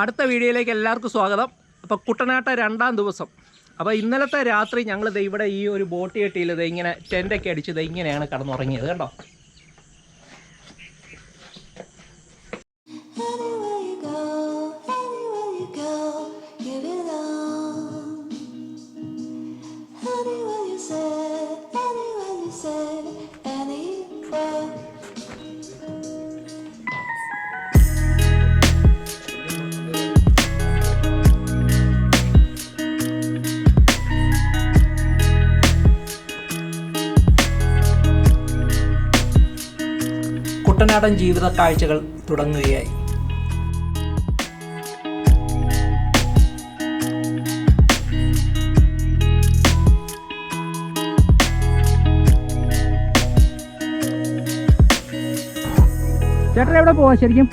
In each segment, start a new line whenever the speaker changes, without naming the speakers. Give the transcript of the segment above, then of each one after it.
അടുത്ത വീഡിയോയിലേക്ക് എല്ലാവർക്കും സ്വാഗതം. അപ്പോൾ കുട്ടനാട്ട രണ്ടാം ദിവസം. അപ്പോൾ ഇന്നലത്തെ രാത്രി ഞങ്ങൾ ഇവിടെ ഈ ഒരു ബോട്ട് കെട്ടിയിൽ ദേ ഇങ്ങനെ ടെന്റൊക്കെ അടിച്ചത് ഇങ്ങനെയാണ് കടന്നുറങ്ങിയത് കേട്ടോ. കുട്ടനാടൻ ജീവിത കാഴ്ചകൾ തുടങ്ങുകയായി. ചേട്ടൻ എവിടെ പോവാ ശരിക്കും?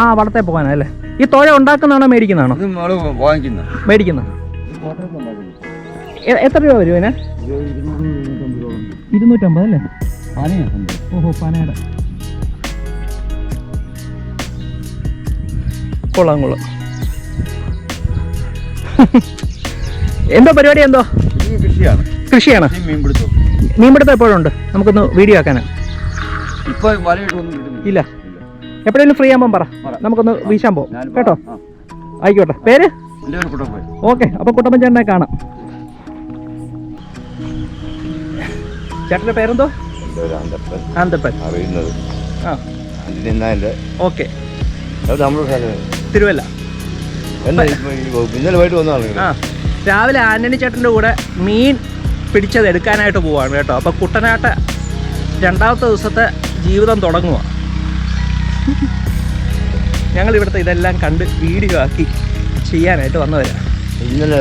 ആ വളത്തെ പോകാനല്ലേ ഈ തോഴ ഉണ്ടാക്കുന്നതാണോ മേടിക്കുന്നതാണോ? മേടിക്കുന്ന എത്ര രൂപ വരും ഇതിന് ഇരുന്നൂറ്റമ്പത് അല്ലേ? ഓഹോ പനയുടെ. കൊള്ളാം കൊള്ളാം. എന്തോ പരിപാടി എന്തോ?
കൃഷിയാണ്. മീൻപിടുത്തം
മീൻപിടുത്തം എപ്പോഴും ഉണ്ട് നമുക്കൊന്ന് വീഡിയോ ആക്കാനാ.
ഇപ്പൊ വലയിട്ടൊന്നും കിട്ടുന്നില്ല.
ഇല്ല. എപ്പോഴെങ്കിലും ഫ്രീ ആകുമ്പോൾ പറ. നമുക്കൊന്ന് വീശാൻ
പോകും
കേട്ടോ. ആയിക്കോട്ടെ. പേര്? ഓക്കെ. അപ്പൊ കുട്ടപ്പൻ ചേട്ടനെ കാണാം. ചേട്ടന്റെ പേരെന്തോ? ആന്തപ്പൻ
അറിയുന്നത്.
ആ. ഓക്കെ. തിരുവല്ല.
ഇന്നലെ വന്നതാണ്
ആ. രാവിലെ ആന്റണി ചേട്ടന്റെ കൂടെ മീൻ പിടിച്ചത് എടുക്കാനായിട്ട് പോവാണ് കേട്ടോ. അപ്പോൾ കുട്ടനാട്ട രണ്ടാമത്തെ ദിവസത്തെ ജീവിതം തുടങ്ങുക ഞങ്ങൾ ഇവിടുത്തെ ഇതെല്ലാം കണ്ട് വീഡിയോ ആക്കി ചെയ്യാനായിട്ട് വന്നവരാ.
ഇന്നലെ.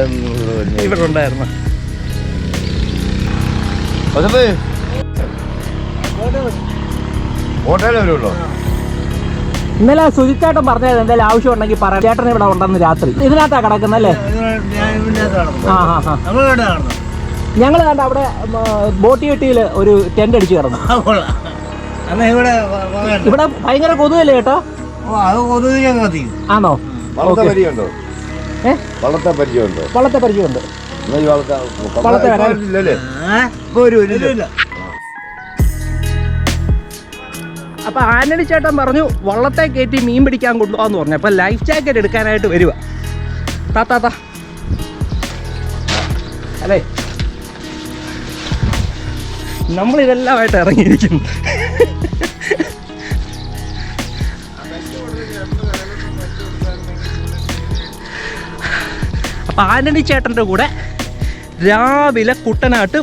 ഇവിടെ
ഉണ്ടായിരുന്നു ഇന്നലെ സുജിത്തേട്ടൻ പറഞ്ഞത് എന്തെങ്കിലും ആവശ്യം ഉണ്ടെങ്കിൽ പറയാം ചേട്ടൻ ഇവിടെ ഉണ്ടെന്ന് രാത്രി. ഇതിനകത്താ കിടക്കുന്നല്ലേ ഞങ്ങൾ കണ്ട അവിടെ ബോട്ടി കെട്ടിയിൽ ഒരു ടെന്റ് അടിച്ച് കിടന്നു.
ഇവിടെ
ഇവിടെ ഭയങ്കര കൊതുകല്ലേ
കേട്ടോ?
ആണോ?
വളർത്ത പരിചയമുണ്ടോ? വളർത്ത പരിചയമുണ്ടോ? വളർത്ത
വരാൻ-
ഇല്ലല്ലേ
ഇപ്പൊ ഒരു ഇല്ല
അപ്പൊ ആന്റണി ചേട്ടൻ പറഞ്ഞു വള്ളത്തെ കയറ്റി മീൻ പിടിക്കാൻ കൊണ്ടുപോകാന്ന് പറഞ്ഞു. അപ്പോൾ ലൈഫ് ജാക്കറ്റ് എടുക്കാനായിട്ട് വരിക. താത്താത്ത അല്ലേ? നമ്മളിതെല്ലാമായിട്ട് ഇറങ്ങിയിരിക്കും ഇറങ്ങിയിരിക്കുന്നു. അപ്പോൾ ആന്റണി ചേട്ടന്റെ കൂടെ രാവിലെ കുട്ടനാട്ട്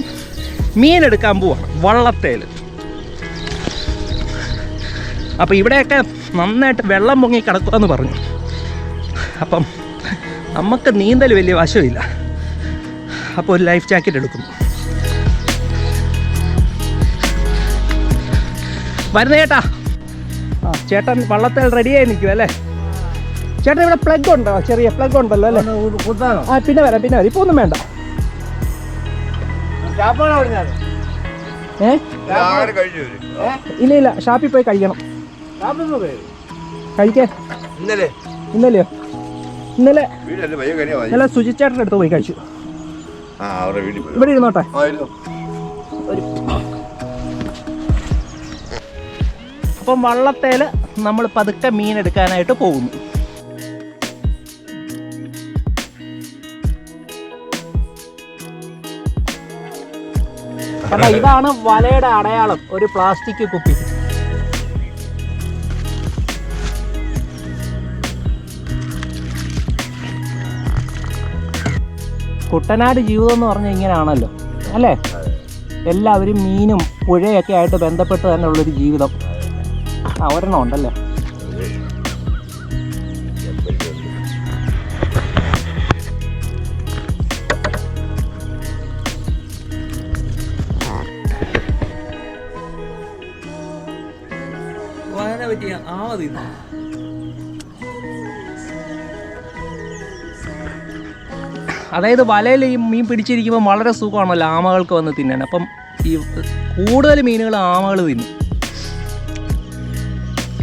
മീനെടുക്കാൻ പോവാണ് വള്ളത്തേൽ അപ്പോൾ ഇവിടെയൊക്കെ നന്നായിട്ട് വെള്ളം പൊങ്ങി കിടക്കുക എന്ന് പറഞ്ഞു. അപ്പം നമുക്ക് നീന്തൽ വലിയ വശമില്ല. അപ്പോൾ ഒരു ലൈഫ് ജാക്കറ്റ് എടുക്കുന്നു. വരുന്ന ചേട്ടാ. ആ ചേട്ടൻ വള്ളത്തിൽ റെഡിയായി നിൽക്കും അല്ലേ? ചേട്ടൻ ഇവിടെ പ്ലഗ് ഉണ്ടോ? ചെറിയ പ്ലഗ് ഉണ്ടല്ലോ അല്ലേ? ആ പിന്നെ വരാം പിന്നെ വരാം. ഇപ്പോൾ ഒന്നും വേണ്ട. ഏ? ഇല്ല ഇല്ല. ഷാപ്പിൽ പോയി കഴിക്കണം
ചാപ്പിന്ന് പേര്
കഴിക്കേ.
ഇന്നലെ.
ഇന്നലെയോ? ഇന്നലെ
വീടല്ലേ പയ്യ കഴിഞ്ഞാൽ മതി
അടുത്ത് പോയി കഴിച്ചു. ഇവിടെ ഇരുന്നോട്ടെ. അപ്പം വള്ളത്തേൽ നമ്മൾ പതുക്കെ മീൻ എടുക്കാനായിട്ട് പോകുന്നു. അപ്പൊ ഇതാണ് വലയുടെ അടയാളം ഒരു പ്ലാസ്റ്റിക് കുപ്പി. കുട്ടനാട് ജീവിതം എന്ന് പറഞ്ഞാൽ ഇങ്ങനെയാണല്ലോ അല്ലേ? എല്ലാവരും മീനും പുഴയൊക്കെ ആയിട്ട് ബന്ധപ്പെട്ട് തന്നെ ഉള്ളൊരു ജീവിതം. ആ ഒരെണ്ണം ഉണ്ടല്ലേ? ആവതി അതായത് വലയിൽ ഈ മീൻ പിടിച്ചിരിക്കുമ്പോൾ വളരെ സുഖമാണല്ലോ ആമകൾക്ക് വന്ന് തിന്നാൻ. അപ്പം ഈ കൂടുതൽ മീനുകൾ ആമകൾ തിന്നും.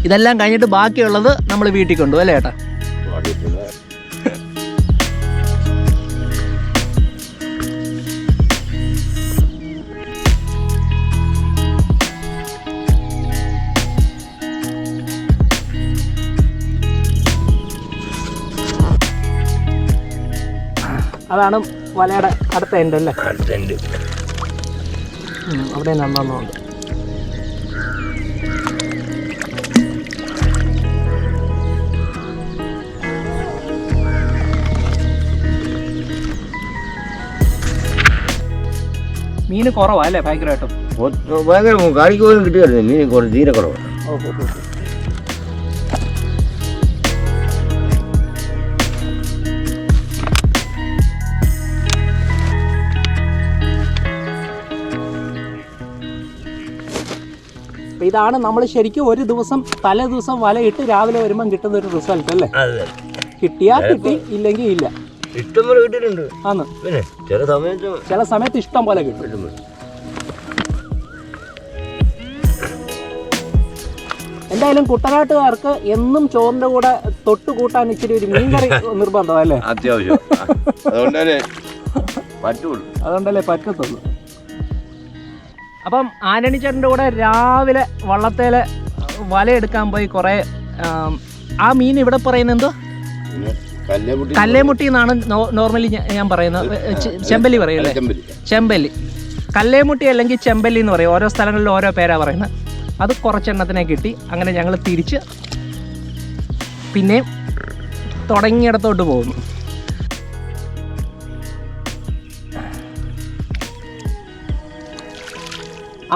ഇതെല്ലാം കഴിഞ്ഞിട്ട് ബാക്കിയുള്ളത് നമ്മൾ വീട്ടിൽ കൊണ്ടുപോകും അല്ലേ ചേട്ടാ അതാണ് വലയുടെ അടുത്ത എൻഡ് അല്ലേ?
അടുത്ത
എൻഡ് അവിടെ നന്നൊന്നുണ്ട് മീന് കുറവാ അല്ലേ? ഭയങ്കരമായിട്ടും.
ഭയങ്കര കറിക്ക് പോലും കിട്ടുകയായിരുന്നു. മീൻ കുറച്ച് തീരെ കുറവാണ്
ഓ ഓ. അപ്പൊ ഇതാണ് നമ്മൾ ശരിക്കും ഒരു ദിവസം തലേ ദിവസം വലയിട്ട് രാവിലെ വരുമ്പോൾ കിട്ടുന്ന ഒരു റിസൾട്ട് അല്ലേ? കിട്ടിയാ കിട്ടി ഇല്ലെങ്കിൽ ഇല്ല.
ഇഷ്ടം പോലെ കിട്ടിയിട്ടുണ്ട്.
ആന്ന്
ചില സമയത്ത്
ചില സമയത്ത് ഇഷ്ടം പോലെ കിട്ടും. എന്തായാലും കുട്ടനാട്ടുകാർക്ക് എന്നും ചോറിന്റെ കൂടെ തൊട്ട് കൂട്ടാൻ ഇച്ചിരി ഒരു മീൻകറി നിർബന്ധമല്ലേ
അത്യാവശ്യം. അതുകൊണ്ടല്ലേ പറ്റുള്ളൂ
അതുകൊണ്ടല്ലേ പറ്റത്തുള്ളൂ. അപ്പം ആന്റണി ചേട്ടന്റെ കൂടെ രാവിലെ വള്ളത്തേൽ വലയെടുക്കാൻ പോയി കുറേ ആ മീൻ ഇവിടെ പറയുന്നത് എന്തോ?
കല്ലേമുട്ടി
എന്നാണ് നോർമലി ഞാൻ പറയുന്നത്. ചെമ്പല്ലി പറയല്ലേ?
ചെമ്പല്ലി.
ചെമ്പല്ലി. കല്ലേമുട്ടി അല്ലെങ്കിൽ ചെമ്പല്ലി എന്ന് പറയും. ഓരോ സ്ഥലങ്ങളിലും ഓരോ പേരാ പറയുന്നത്. അത് കുറച്ചെണ്ണത്തിനെ കിട്ടി. അങ്ങനെ ഞങ്ങൾ തിരിച്ച് പിന്നെ തുടങ്ങിയിടത്തോട്ട് പോകുന്നു.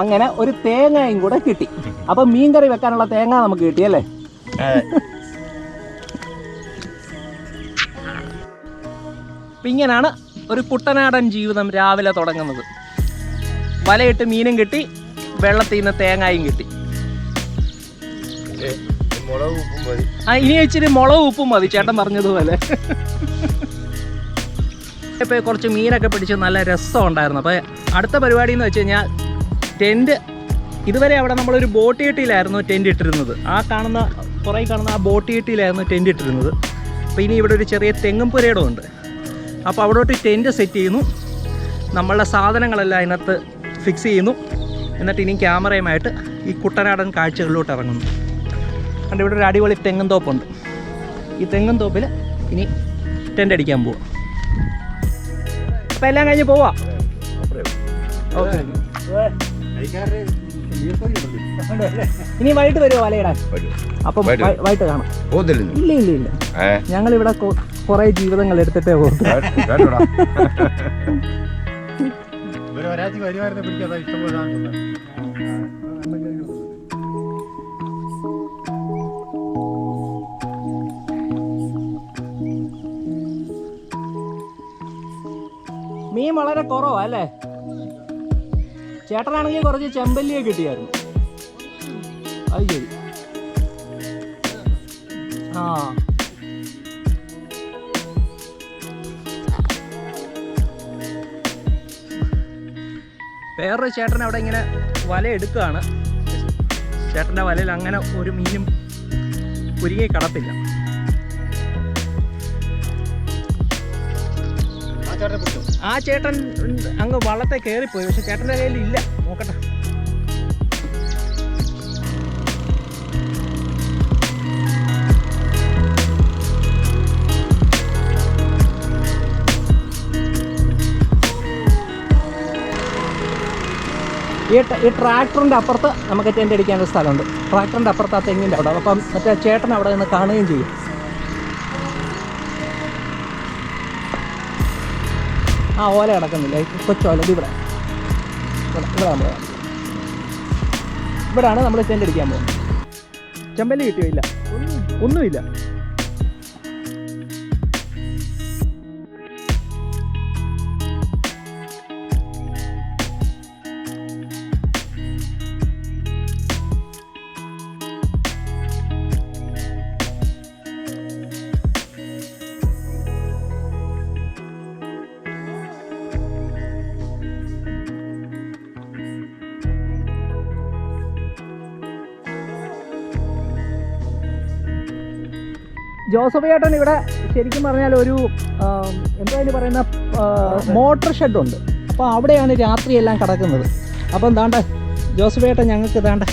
അങ്ങനെ ഒരു തേങ്ങയും കൂടെ കിട്ടി. അപ്പൊ മീൻകറി വെക്കാനുള്ള തേങ്ങ നമുക്ക് കിട്ടി അല്ലേ? ഇങ്ങനാണ് ഒരു കുട്ടനാടൻ ജീവിതം രാവിലെ തുടങ്ങുന്നത്. വലയിട്ട് മീനും കിട്ടി വെള്ളത്തിൽ നിന്ന് തേങ്ങയും കിട്ടി. ആ ഇനി ഇച്ചിരി മുളക് ഉപ്പും മതി ചേട്ടൻ പറഞ്ഞതുപോലെ. ഇപ്പോൾ കുറച്ച് മീനൊക്കെ പിടിച്ച് നല്ല രസം ഉണ്ടായിരുന്നു. അപ്പോൾ അടുത്ത പരിപാടി എന്ന് വെച്ച് കഴിഞ്ഞാൽ ടെന്റ് ഇതുവരെ അവിടെ നമ്മളൊരു ബോട്ട് കെട്ടിയിലായിരുന്നു ടെന്റ് ഇട്ടിരുന്നത്. ആ കാണുന്ന പുറകെ കാണുന്ന ആ ബോട്ട് കെട്ടിയിലായിരുന്നു ടെന്റ് ഇട്ടിരുന്നത്. അപ്പോൾ ഇനി ഇവിടെ ഒരു ചെറിയ തെങ്ങും പുരയിടം ഉണ്ട്. അപ്പോൾ അവിടോട്ട് ടെന്റ് സെറ്റ് ചെയ്യുന്നു. നമ്മളുടെ സാധനങ്ങളെല്ലാം അതിനകത്ത് ഫിക്സ് ചെയ്യുന്നു. എന്നിട്ട് ഇനി ക്യാമറയുമായിട്ട് ഈ കുട്ടനാടൻ കാഴ്ചകളിലോട്ട് ഇറങ്ങുന്നു. കണ്ട് ഇവിടെ ഒരു അടിപൊളി തെങ്ങും തോപ്പുണ്ട്. ഈ തെങ്ങും തോപ്പിൽ ഇനി ടെന്റ് അടിക്കാൻ പോവാം. അപ്പം എല്ലാം കഴിഞ്ഞ് പോവാം? ഓക്കെ. ഇനി വൈകിട്ട് വരുമോ വലയിടാൻ? അപ്പൊ വൈകിട്ട് കാണാം. ഇല്ല ഇല്ല ഇല്ല. ഞങ്ങൾ ഇവിടെ കുറെ ജീവിതങ്ങൾ എടുത്തിട്ടേ പോകും മീൻ വളരെ കുറവാ അല്ലേ? ചേട്ടനാണെങ്കിൽ കുറച്ച് ചെമ്പല്ലിയെ കിട്ടിയായിരുന്നു. അത് ശരി. ആ. വേറൊരു ചേട്ടൻ അവിടെ ഇങ്ങനെ വല എടുക്കുകയാണ്. ചേട്ടന്റെ വലയിൽ അങ്ങനെ ഒരു മീനും കുരുങ്ങി കടപ്പില്ല.
ആ ചേട്ടനെ പിടിച്ചോ?
ആ ചേട്ടൻ അങ്ങ് വള്ളത്തെ കയറിപ്പോയി പക്ഷെ ചേട്ടന്റെ കയ്യിൽ ഇല്ല. നോക്കട്ടെ. ഈ ഈ ട്രാക്ടറിന്റെ അപ്പുറത്ത് നമുക്ക് ടെന്റ് അടിക്കാനൊരു സ്ഥലമുണ്ട്. ട്രാക്ടറിന്റെ അപ്പുറത്ത് ആ തെങ്ങിന്റെ അവിടെ. അപ്പം മറ്റേ ചേട്ടൻ അവിടെ നിന്ന് കാണുകയും ചെയ്യും. ആ ഓല കിടക്കുന്നില്ല. കൊച്ചോല ഇത് ഇവിടെ. ഇവിടെ നമ്മൾ ഇവിടാണ് നമ്മൾ പോകുന്നത്. ചെമ്പല്ലി കിട്ടിയോ? ഇല്ല. ഒന്നുമില്ല. ജോസഫ് ചേട്ടൻ ഇവിടെ ശരിക്കും പറഞ്ഞാൽ ഒരു ആം, എന്താ അതിന് പറയുന്ന മോട്ടർ ഷെഡുണ്ട്. അപ്പോൾ അവിടെയാണ് രാത്രിയെല്ലാം കിടക്കുന്നത്. അപ്പം താണ്ട ജോസഫ് ചേട്ടൻ ഞങ്ങൾക്ക് താണ്ട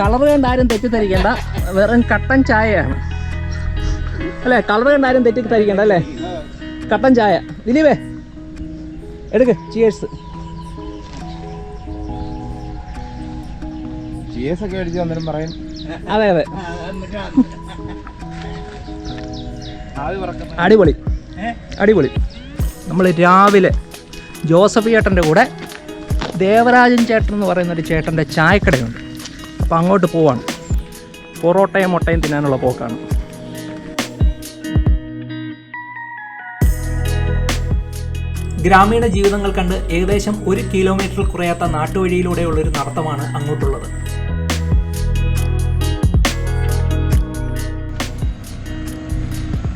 കളർ കണ്ട് ആരും തെറ്റിദ്ധരിക്കേണ്ട. വെറും കട്ടൻ ചായയാണ്. അല്ലേ കളർ കണ്ട് ആരും തെറ്റിദ്ധരിക്കേണ്ട അല്ലേ? കട്ടൻ ചായ. ദിലീപേ എടുക്ക് ചിയേഴ്സ്
ചിയേഴ്സ് ഒക്കെ അടിച്ച് വന്നാലും പറയും.
അതെ അതെ. അടിപൊളി. അടിപൊളി. നമ്മൾ രാവിലെ ജോസഫ് ചേട്ടന്റെ കൂടെ ദേവരാജൻ ചേട്ടൻ എന്ന് പറയുന്ന ഒരു ചേട്ടന്റെ ചായക്കടയുണ്ട്. അപ്പോൾ അങ്ങോട്ട് പോവാണ്. പൊറോട്ടയും മുട്ടയും തിന്നാനുള്ള പോക്കാണ്. ഗ്രാമീണ ജീവിതങ്ങൾ കണ്ട് ഏകദേശം ഒരു കിലോമീറ്റർ കുറയാത്ത നാട്ടുവഴിയിലൂടെയുള്ള ഒരു നടത്തമാണ് അങ്ങോട്ടുള്ളത്.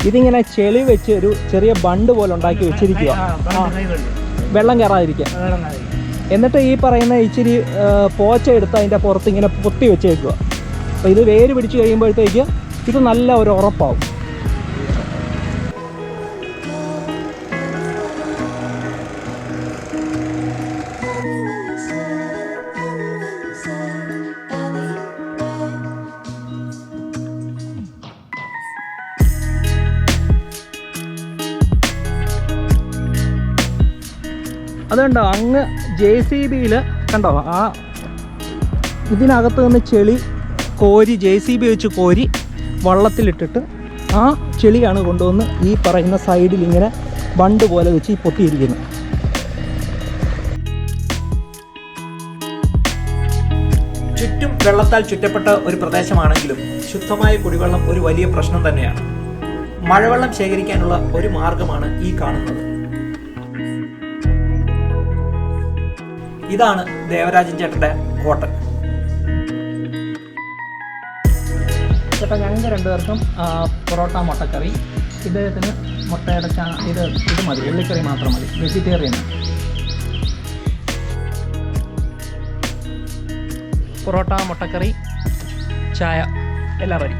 ഇതിങ്ങനെ ചെളി വെച്ച് ഒരു ചെറിയ ബണ്ട് പോലെ ഉണ്ടാക്കി വെച്ചിരിക്കുക വെള്ളം കയറാതിരിക്കുക എന്നിട്ട് ഈ പറയുന്ന ഇച്ചിരി പോച്ച എടുത്ത് അതിന്റെ പുറത്ത് ഇങ്ങനെ പൊത്തി വെച്ചേക്കുക അപ്പോൾ ഇത് വേര് പിടിച്ച് കഴിയുമ്പോഴത്തേക്ക് ഇത് നല്ല ഒരു ഉറപ്പാവും. അതുകൊണ്ടോ അങ്ങ് ജെ സി ബിയിൽ കണ്ടോ ആ ഇതിനകത്ത് നിന്ന് ചെളി കോരി ജെ സി ബി വെച്ച് കോരി വള്ളത്തിലിട്ടിട്ട് ആ ചെളിയാണ് കൊണ്ടുവന്ന് ഈ പറയുന്ന സൈഡിൽ ഇങ്ങനെ ബണ്ട് പോലെ വെച്ച് ഈ പൊട്ടിയിരിക്കുന്നത് ചുറ്റും വെള്ളത്താൽ ചുറ്റപ്പെട്ട ഒരു പ്രദേശമാണെങ്കിലും ശുദ്ധമായ കുടിവെള്ളം ഒരു വലിയ പ്രശ്നം തന്നെയാണ്. മഴവെള്ളം ശേഖരിക്കാനുള്ള ഒരു മാർഗമാണ് ഈ കാണുന്നത്. ഇതാണ് ദേവരാജൻ ചേട്ടന്റെ ഹോട്ടൽ ചേട്ടാ ഞങ്ങൾക്ക് രണ്ടുപേർക്കും പൊറോട്ട മുട്ടക്കറി ഇദ്ദേഹത്തിന് മുട്ടയുടെ ചാ ഇത് ഇത് മതി വെള്ളിക്കറി മാത്രം മതി വെജിറ്റേറിയൻ. പൊറോട്ട മുട്ടക്കറി ചായ എല്ലാം റെഡി.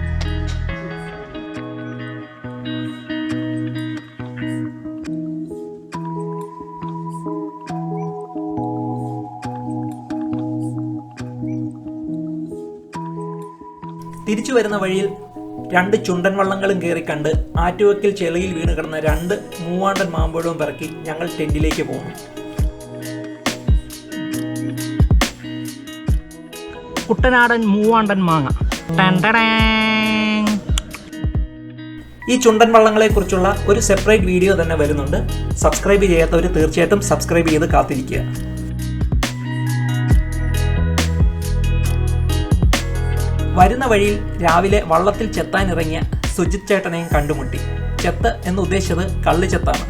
വരുന്ന വഴിയിൽ രണ്ട് ചുണ്ടൻ വള്ളങ്ങളും കയറി കണ്ട് ആറ്റുവക്കിൽ ചെളിയിൽ വീണ് കിടന്ന രണ്ട് മൂവാണ്ടൻ മാമ്പഴവും പിറക്കി ഞങ്ങൾ ടെന്റിലേക്ക് പോകുന്നു കുട്ടനാടൻ മൂവാണ്ടൻ മാങ്ങ. ഈ ചുണ്ടൻ വള്ളങ്ങളെ കുറിച്ചുള്ള ഒരു സെപ്പറേറ്റ് വീഡിയോ തന്നെ വരുന്നുണ്ട്. സബ്സ്ക്രൈബ് ചെയ്യാത്തവർ തീർച്ചയായിട്ടും സബ്സ്ക്രൈബ് ചെയ്ത് കാത്തിരിക്കുക. വരുന്ന വഴിയിൽ രാവിലെ വള്ളത്തിൽ ചെത്താനിറങ്ങിയ സുജിത് ചേട്ടനെയും കണ്ടുമുട്ടി. ചെത്ത് എന്ന് ഉദ്ദേശിച്ചത് കള്ളിച്ചെത്താണ്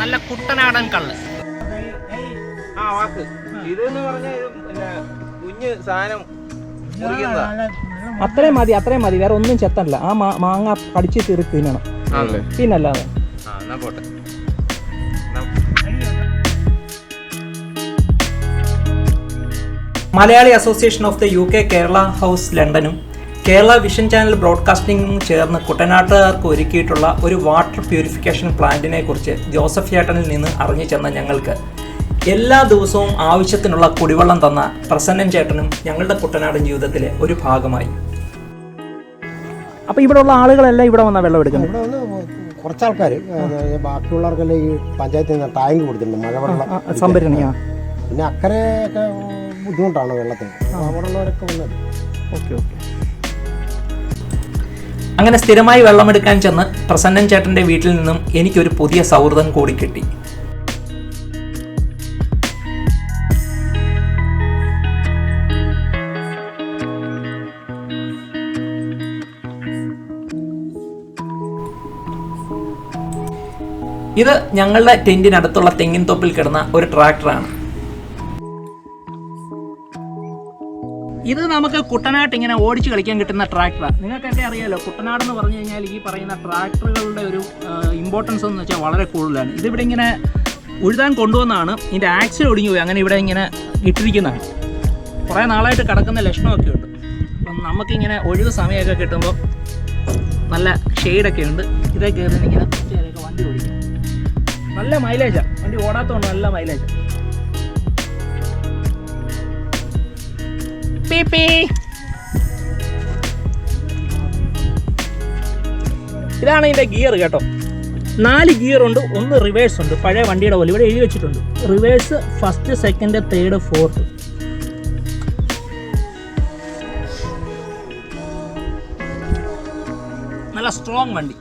നല്ല കുട്ടനാടൻ കള്ള്.
ആ വാക്ക്. ഇതെന്ന് പറഞ്ഞാൽ കുഞ്ഞ് സാധനം
അത്രയും മതി അത്രയും മതി. വേറെ ഒന്നും ചെത്തല്ല ആ മാങ്ങ കടിച്ച് തീർത്ത് തിന്നണം. പിന്നല്ലാതെ.
പോട്ടെ.
Malayali association of the U K Kerala house ലണ്ടനും Kerala vision channel ബ്രോഡ്കാസ്റ്റിംഗും ചേർന്ന് കുട്ടനാട്ടുകാർക്ക് ഒരുക്കിയിട്ടുള്ള ഒരു വാട്ടർ പ്യൂരിഫിക്കേഷൻ പ്ലാന്റിനെ കുറിച്ച് ജോസഫ് ചേട്ടനിൽ നിന്ന് അറിഞ്ഞു ചെന്ന ഞങ്ങൾക്ക് എല്ലാ ദിവസവും ആവശ്യത്തിനുള്ള കുടിവെള്ളം തന്ന പ്രസന്നൻ ചേട്ടനും ഞങ്ങളുടെ കുട്ടനാടൻ ജീവിതത്തിലെ ഒരു ഭാഗമായി. അപ്പോൾ ഇവിടെയുള്ള ആളുകളെല്ലാം ഇവിടെ വന്ന വെള്ളം എടുക്കുന്നത്?
ഇവിടെ വന്ന് കുറച്ച് ആൾക്കാർ ബാക്കിയുള്ളവർക്കെല്ലാം ഈ പഞ്ചായത്തിൽ നിന്ന് ടാങ്ക് കൊടുത്തിട്ടുണ്ട് മഴവെള്ളം
സംഭരണിയാ
പിന്നെ അക്കരെയൊക്കെ ബുദ്ധിമുട്ടാണ് വെള്ളത്തിന്. അവിടെയുള്ളവരൊക്കെ വന്നത്
ഓക്കെ ഓക്കെ. അങ്ങനെ സ്ഥിരമായി വെള്ളമെടുക്കാൻ ചെന്ന് പ്രസന്നൻ ചേട്ടന്റെ വീട്ടിൽ നിന്നും എനിക്കൊരു പുതിയ സൗഹൃദം കൂടി കിട്ടി. ഇത് ഞങ്ങളുടെ ടെന്റിനടുത്തുള്ള തെങ്ങിൻ തൊപ്പിൽ കിടന്ന ഒരു ട്രാക്ടറാണ്. ഇത് നമുക്ക് കുട്ടനാട്ട് ഇങ്ങനെ ഓടിച്ച് കളിക്കാൻ കിട്ടുന്ന ട്രാക്ടറാണ് നിങ്ങൾക്കൊക്കെ അറിയാലോ? കുട്ടനാട് എന്ന് പറഞ്ഞു കഴിഞ്ഞാൽ ഈ പറയുന്ന ട്രാക്ടറുകളുടെ ഒരു ഇമ്പോർട്ടൻസ് എന്ന് വെച്ചാൽ വളരെ കൂടുതലാണ്. ഇതിവിടെ ഇങ്ങനെ ഉഴുതാൻ കൊണ്ടുവന്നാണ്. ഇതിന്റെ ആക്സിൽ ഒടിഞ്ഞു പോയി. അങ്ങനെ ഇവിടെ ഇങ്ങനെ ഇട്ടിരിക്കുന്നതാണ്. കുറേ നാളായിട്ട് കിടക്കുന്ന ലക്ഷണമൊക്കെ ഉണ്ട്. അപ്പം നമുക്കിങ്ങനെ ഒഴിവ് സമയമൊക്കെ കിട്ടുമ്പോൾ നല്ല ഷെയ്ഡൊക്കെ ഉണ്ട്. ഇതേ കയറി ഇങ്ങനെ വണ്ടി ഓടിക്കും. നല്ല മൈലേജാണ് വണ്ടി ഓടാത്തതുകൊണ്ട് നല്ല മൈലേജ് ഇതാണ് ഇതിന്റെ ഗിയർ കേട്ടോ. നാല് ഗിയർ ഉണ്ട് ഒന്ന് റിവേഴ്സ് ഉണ്ട്. പഴയ വണ്ടിയുടെ പോലെ ഇവിടെ എഴുതി വെച്ചിട്ടുണ്ട്. Reverse first second third fourth നല്ല സ്ട്രോങ് വണ്ടി.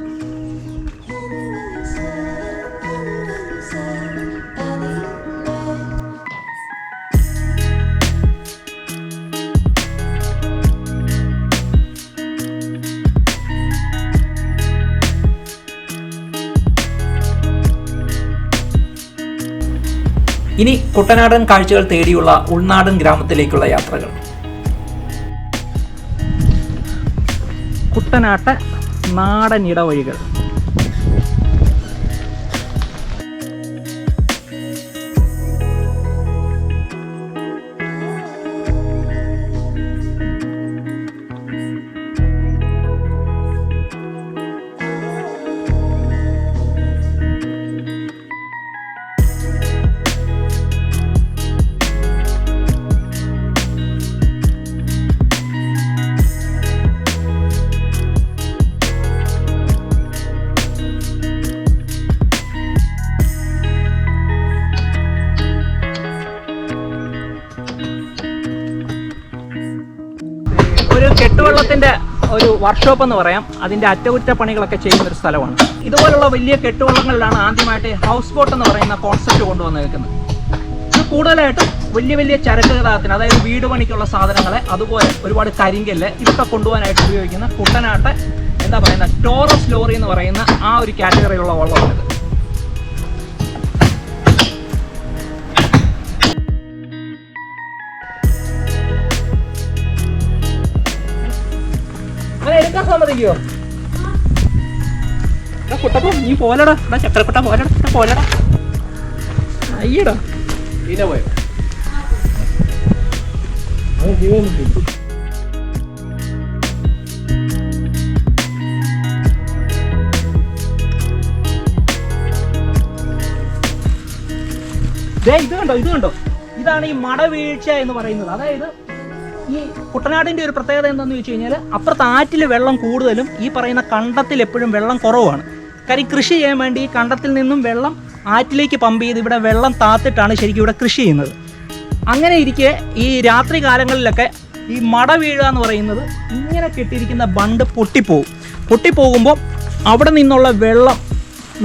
കുട്ടനാടൻ കാഴ്ചകൾ തേടിയുള്ള ഉൾനാടൻ ഗ്രാമത്തിലേക്കുള്ള യാത്രകൾ. കുട്ടനാട്ട നാടൻ ഇടവഴികൾ. വർക്ക്ഷോപ്പ് എന്ന് പറയാം. അതിന്റെ അറ്റകുറ്റപ്പണികളൊക്കെ ചെയ്യുന്ന ഒരു സ്ഥലമാണ്. ഇതുപോലുള്ള വലിയ കെട്ടുവള്ളങ്ങളിലാണ് ആദ്യമായിട്ട് ഹൗസ് ബോട്ട് എന്ന് പറയുന്ന കോൺസെപ്റ്റ് കൊണ്ടുവന്നിരിക്കുന്നത് ഇത് കൂടുതലായിട്ടും വലിയ വലിയ ചരക്ക് ഗതാഗതത്തിന് അതായത് വീട് പണിക്കുള്ള സാധനങ്ങളെ അതുപോലെ ഒരുപാട് കരിങ്കല്ല് ഇതൊക്കെ കൊണ്ടുപോകാനായിട്ട് ഉപയോഗിക്കുന്ന കുട്ടനാട്ടെ എന്താ പറയുന്ന ടോറസ് ലോറി എന്ന് പറയുന്ന ആ ഒരു കാറ്റഗറിയിലുള്ള വള്ളമാണിത്. എടുക്കാൻ കുട്ടപ്പോ നീ പോലടാ എടാ ചക്രക്കുട്ട പോലടാ പോലടാ അയ്യടാ.
പിന്നെ പോയോ?
ദേ ഇത് കണ്ടോ ഇത് കണ്ടോ? ഇതാണ് ഈ മടവീഴ്ച എന്ന് പറയുന്നത്. അതായത് ഈ കുട്ടനാടിന്റെ ഒരു പ്രത്യേകത എന്താണെന്ന് വെച്ച് കഴിഞ്ഞാൽ അപ്പുറത്ത് ആറ്റിൽ വെള്ളം കൂടുതലും ഈ പറയുന്ന കണ്ടത്തിൽ എപ്പോഴും വെള്ളം കുറവാണ്. കാര്യം കൃഷി ചെയ്യാൻ വേണ്ടി ഈ കണ്ടത്തിൽ നിന്നും വെള്ളം ആറ്റിലേക്ക് പമ്പ് ചെയ്ത് ഇവിടെ വെള്ളം താത്തിട്ടാണ് ശരിക്കും ഇവിടെ കൃഷി ചെയ്യുന്നത്. അങ്ങനെ ഇരിക്കെ ഈ രാത്രി കാലങ്ങളിലൊക്കെ ഈ മട വീഴുക എന്ന് പറയുന്നത് ഇങ്ങനെ കെട്ടിയിരിക്കുന്ന ബണ്ട് പൊട്ടിപ്പോവും. പൊട്ടിപ്പോകുമ്പോൾ അവിടെ നിന്നുള്ള വെള്ളം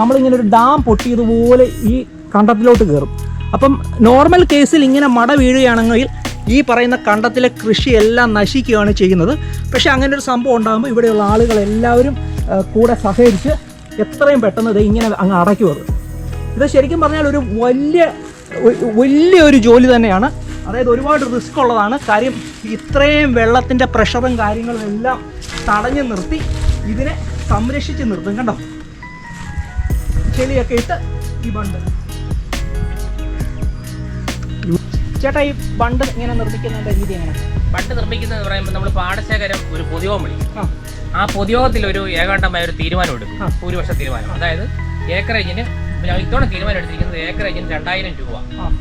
നമ്മളിങ്ങനെ ഒരു ഡാം പൊട്ടിയതുപോലെ ഈ കണ്ടത്തിലോട്ട് കയറും അപ്പം നോർമൽ കേസിൽ ഇങ്ങനെ മട വീഴുകയാണെങ്കിൽ ഈ പറയുന്ന കണ്ടത്തിലെ കൃഷിയെല്ലാം നശിക്കുകയാണ് ചെയ്യുന്നത്. പക്ഷേ അങ്ങനെ ഒരു സംഭവം ഉണ്ടാകുമ്പോൾ ഇവിടെയുള്ള ആളുകൾ എല്ലാവരും കൂടെ സഹകരിച്ച് എത്രയും പെട്ടെന്ന് ഇത് ഇങ്ങനെ അങ്ങ് അടയ്ക്കും ഇത് ശരിക്കും പറഞ്ഞാൽ ഒരു വലിയ വലിയൊരു ജോലി തന്നെയാണ്. അതായത് ഒരുപാട് റിസ്ക് ഉള്ളതാണ്. കാര്യം ഇത്രയും വെള്ളത്തിന്റെ പ്രഷറും കാര്യങ്ങളും എല്ലാം തടഞ്ഞു നിർത്തി ഇതിനെ സംരക്ഷിച്ച് നിർത്തും കണ്ടോ? ചെളിയൊക്കെ ഇട്ട് ഈ ബണ്ട്. ചേട്ടാ ഈ ബണ്ട് ഇങ്ങനെ നിർമ്മിക്കുന്നതിന്റെ രീതി എങ്ങനെ?
പണ്ട് നിർമ്മിക്കുന്നത് പറയുമ്പോൾ നമ്മൾ പാടശേഖരം ഒരു പൊതുയോഗം വിളിക്കും.
ആ.
പൊതുയോഗത്തിൽ ഒരു ഏകാണ്ടമായ ഒരു തീരുമാനം എടുക്കും. ഭൂരിപക്ഷ തീരുമാനം. അതായത് ഏക്കറേജിന് ഇത്തവണ തീരുമാനം എടുത്തിരിക്കുന്നത് ഏക്കറേജിന് രണ്ടായിരം രൂപ.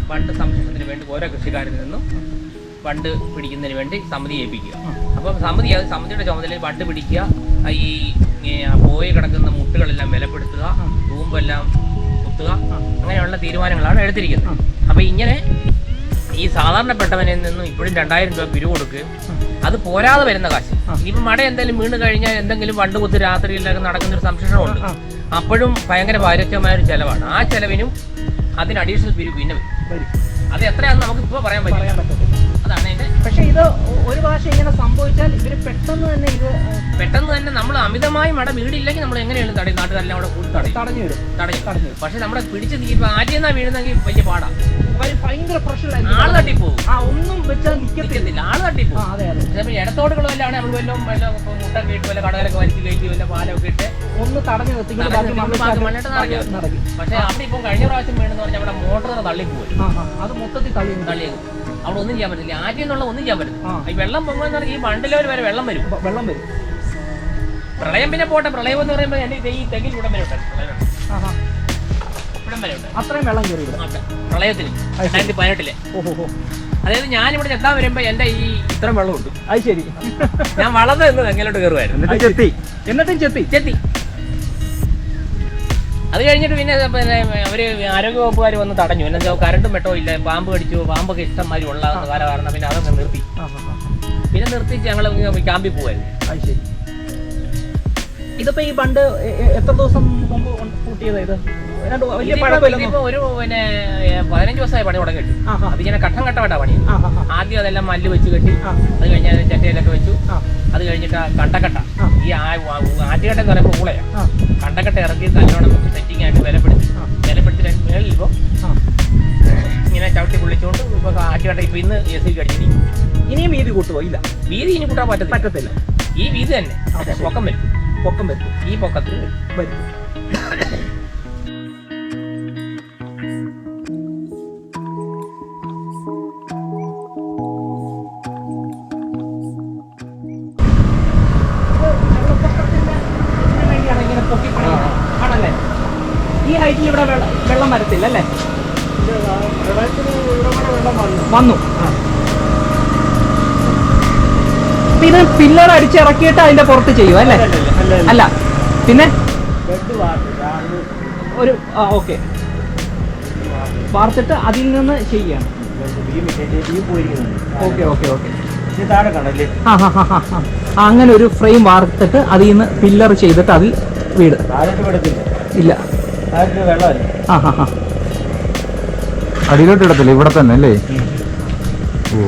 ബണ്ട് സംരക്ഷണത്തിന് വേണ്ടി ഓരോ കൃഷിക്കാരിൽ നിന്നും ബണ്ട് പിടിക്കുന്നതിന് വേണ്ടി സമിതി ഏൽപ്പിക്കുക. അപ്പം സമിതി അത് സമിതിയുടെ ചുമതലയിൽ ബണ്ട് പിടിക്കുക ഈ പോയി കിടക്കുന്ന മുട്ടുകളെല്ലാം വിലപ്പെടുത്തുക തൂമ്പെല്ലാം കുത്തുക അങ്ങനെയുള്ള തീരുമാനങ്ങളാണ് എടുത്തിരിക്കുന്നത്. അപ്പം ഇങ്ങനെ ഈ സാധാരണപ്പെട്ടവനിൽ നിന്നും ഇപ്പോഴും രണ്ടായിരം രൂപ പിരിവ് കൊടുക്കുകയും അത് പോരാതെ വരുന്ന കാശ്. ഇനിയിപ്പോൾ മഴ എന്തെങ്കിലും വീണ് കഴിഞ്ഞാൽ എന്തെങ്കിലും വണ്ട് കുത്തി രാത്രിയിലൊക്കെ നടക്കുന്ന ഒരു സംശയമുണ്ട്. അപ്പോഴും ഭയങ്കര ഭാരത്യമായ ഒരു ചെലവാണ്. ആ ചെലവിനും അതിന് അഡീഷണൽ പിരിവ് പിന്നെ വരും. അത് എത്രയാണെന്ന് നമുക്ക് ഇപ്പോൾ പറയാൻ പറ്റില്ല. അതാണ് അതിന്റെ
പക്ഷേ ഇത് ഒരു പ്രാവശ്യം ഇങ്ങനെ സംഭവിച്ചാൽ ഇവർ പെട്ടെന്ന് തന്നെ ഇത്
പെട്ടെന്ന് തന്നെ നമ്മൾ അമിതമായി മഴ വീടില്ലെങ്കിൽ നമ്മൾ എങ്ങനെയാണ് തടയും. നാട്ടുകാരെല്ലാം അവിടെ കൂടി തടയും.
തടഞ്ഞു
തടയും.
തടഞ്ഞു
പക്ഷെ നമ്മുടെ പിടിച്ച് നീ ആദ്യം എന്നാ വീഴുന്നെങ്കിൽ വലിയ പാടാ.
കാര്യം ഭയങ്കര
ആൾ തട്ടിപ്പോവും.
ആ ഒന്നും വെച്ചാൽ
നിൽക്കത്തില്ല ആൾ തട്ടിപ്പോവും.
അതെ അതെ.
ചിലപ്പോൾ ഇടത്തോടുകളെല്ലാം നമ്മൾ വല്ലതും വല്ല മുട്ട ഇട്ട് വല്ല കടകലൊക്കെ വലിച്ച് കയറ്റി വല്ല പാലൊക്കെ ഇട്ട്
ഒന്ന് തടഞ്ഞു മണ്ണിട്ട് നടക്കും.
പക്ഷേ അവിടെ ഇപ്പം കഴിഞ്ഞ പ്രാവശ്യം വീണെന്ന് പറഞ്ഞാൽ അവിടെ മോട്ടർ തള്ളിപ്പോയി.
ആ ആ അത് മൊത്തത്തിൽ തള്ളി
തള്ളിയത് അവിടെ ഒന്നും ചെയ്യാൻ പറ്റില്ല ആറ്റിൽ നിന്നുള്ള ഒന്നും ചെയ്യാൻ പറ്റില്ല
ആ.
ഈ വെള്ളം പറഞ്ഞാൽ ഈ വരെ വെള്ളം വരും.
വെള്ളം വരും.
പ്രളയം പിന്നെ പോട്ടെ. പ്രളയം എന്ന് പറയുമ്പോൾ എന്റെ ഈ തെങ്ങിൽ കൂടെ പ്രളയം ഇവിടം വരെ ഉണ്ട്
അത്രയും വെള്ളം കയറി ഇവിടെ.
പ്രളയത്തിന് രണ്ടായിരത്തി പതിനെട്ടിലെ
ഓഹോ
അതായത് ഞാനിവിടെ ചെത്താൻ വരുമ്പോൾ എന്റെ ഈ ഇത്രയും വെള്ളമുണ്ട്.
അത് ശരി.
ഞാൻ വളർന്നു നിന്ന് എങ്ങനെയോട്ട് കയറുമായിരുന്നു
ചെത്തി. എന്നിട്ടും ചെത്തി.
ചെത്തി. അത് കഴിഞ്ഞിട്ട് പിന്നെ പിന്നെ അവർ ആരോഗ്യവകുപ്പുകാർ വന്ന് തടഞ്ഞു. എന്നാ വെച്ചാൽ കരണ്ടും വെട്ടോ ഇല്ല. പാമ്പ് കടിച്ചു. പാമ്പൊക്കെ ഇഷ്ടംമാതിരി ഉള്ള കാല കാരണം പിന്നെ അതൊക്കെ നിർത്തി. പിന്നെ നിർത്തിച്ച് ഞങ്ങൾ ക്യാമ്പിൽ പോവായിരുന്നു.
അത് ശരി. ഇതിപ്പോ ഈ ബണ്ട് എ- എത്ര ദിവസം മുമ്പ് കൂട്ടിയത് ഇത്? വലിയ
ഒരു പിന്നെ പതിനഞ്ച് ദിവസമായി പണി തുടങ്ങിയിട്ട്. അത് ഇങ്ങനെ ഘട്ടം ഘട്ടമായിട്ടാണ് പണി. ആദ്യം അതെല്ലാം മല്ല് വെച്ച് കെട്ടി അത് കഴിഞ്ഞ് ചട്ടയിലൊക്കെ വെച്ചു. അത് കഴിഞ്ഞിട്ട് കണ്ടക്കട്ട. ഈ ആദ്യഘട്ടം എന്ന് പറയുമ്പോൾ
ഊളയാണ്
കണ്ടക്കട്ട ഇറക്കി നല്ലോണം സെറ്റിംഗ് ആയിട്ട് വിലപ്പെടുത്തി. വിലപ്പെടുത്തി മേളിൽ ഇപ്പോൾ ഇങ്ങനെ ചവിട്ടി പൊള്ളിച്ചുകൊണ്ട് ഇപ്പൊ ആദ്യഘട്ടം ഇപ്പൊ ഇന്ന് എ സി കടിച്ചിരിക്കും
ഇനിയും വീതി കൂട്ടുവോ? ഇല്ല.
വീതി ഇനി കൂട്ടാൻ പറ്റത്തില്ല.
പറ്റത്തില്ല.
ഈ വീതി തന്നെ. പൊക്കം വരും.
പൊക്കം വരും.
ഈ പൊക്കത്തിൽ
വരും. പില്ലർ അടിച്ചിറക്കിയിട്ട് അതിന്റെ പുറത്ത് ചെയ്യും അല്ലേ? അല്ല പിന്നെ? ഒരു ഓക്കെ. വാർത്തിട്ട് അതിൽ നിന്ന് ചെയ്യാണ് ഓക്കെ ഓക്കെ ഓക്കെ. അങ്ങനെ ഒരു ഫ്രെയിം വാർത്തിട്ട് അതിൽ നിന്ന് പില്ലർ ചെയ്തിട്ട് അതിൽ വീട്. ഇല്ല.
താഴോട്ട് വെള്ളമല്ല?
ആ ഹാ ഹാ
അടിയിലോട്ട് ഇടത്തില്ല ഇവിടെ തന്നെ അല്ലേ? ഓ.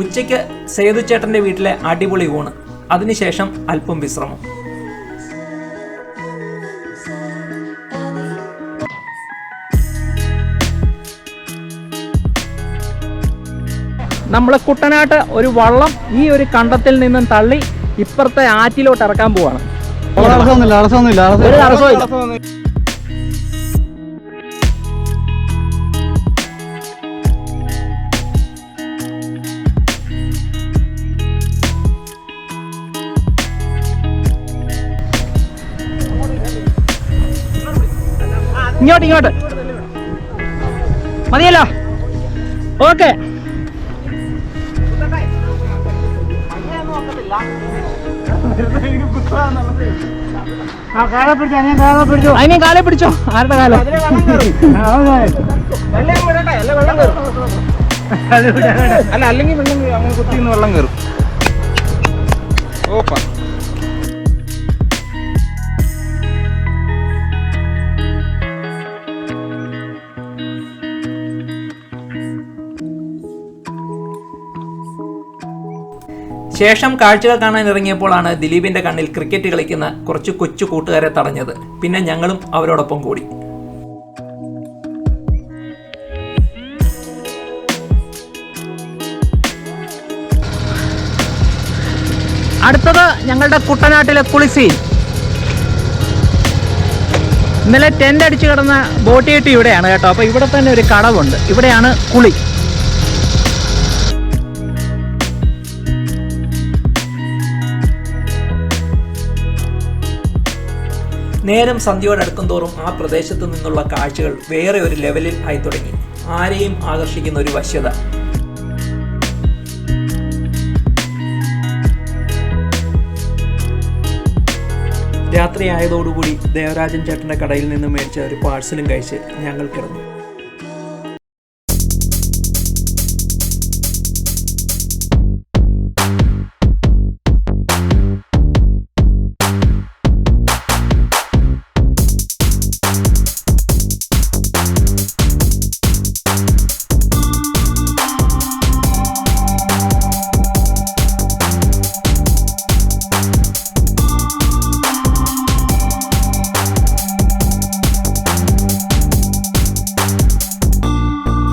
ഉച്ചയ്ക്ക് സേതുചേട്ടന്റെ വീട്ടിലെ അടിപൊളി ഊണ്. അതിനുശേഷം അല്പം വിശ്രമം. നമ്മൾ കുട്ടനാട്ട് ഒരു വള്ളം ഈ ഒരു കണ്ടത്തിൽ നിന്നും തള്ളി ഇപ്പുറത്തെ ആറ്റിലോട്ട് ഇറക്കാൻ പോവാണ്.
തടസ്സമൊന്നുമില്ല തടസ്സമൊന്നുമില്ല
ഇങ്ങോട്ട് ഇങ്ങോട്ട്. മതിയല്ലോ. ഓക്കെ. അതിനെ കാലെ പിടിച്ചോ? ആരുടെ കാലം?
അല്ല അല്ലെങ്കിൽ വെള്ളം കയറും.
ശേഷം കാഴ്ചകൾ കാണാൻ ഇറങ്ങിയപ്പോഴാണ് ദിലീപിന്റെ കണ്ണിൽ ക്രിക്കറ്റ് കളിക്കുന്ന കുറച്ച് കൊച്ചു കൂട്ടുകാരെ തടഞ്ഞത്. പിന്നെ ഞങ്ങളും അവരോടൊപ്പം കൂടി. അടുത്തത് ഞങ്ങളുടെ കുട്ടനാട്ടിലെ കുളിസി. ഇന്നലെ ടെന്റ് അടിച്ച് കിടന്ന ബോട്ടിയിട്ട് ഇവിടെയാണ് കേട്ടോ. അപ്പോൾ ഇവിടെ തന്നെ ഒരു കടവുണ്ട്. ഇവിടെയാണ് കുളി. നേരം സന്ധ്യയോടടുക്കും തോറും ആ പ്രദേശത്തു നിന്നുള്ള കാഴ്ചകൾ വേറെ ഒരു ലെവലിൽ ആയി തുടങ്ങി. ആരെയും ആകർഷിക്കുന്ന ഒരു വശ്യത. രാത്രി ആയതോടുകൂടി ദേവരാജൻ ചേട്ടന്റെ കടയിൽ നിന്ന് മേടിച്ച ഒരു പാഴ്സലും കഴിച്ച് ഞങ്ങൾ കിടന്നു.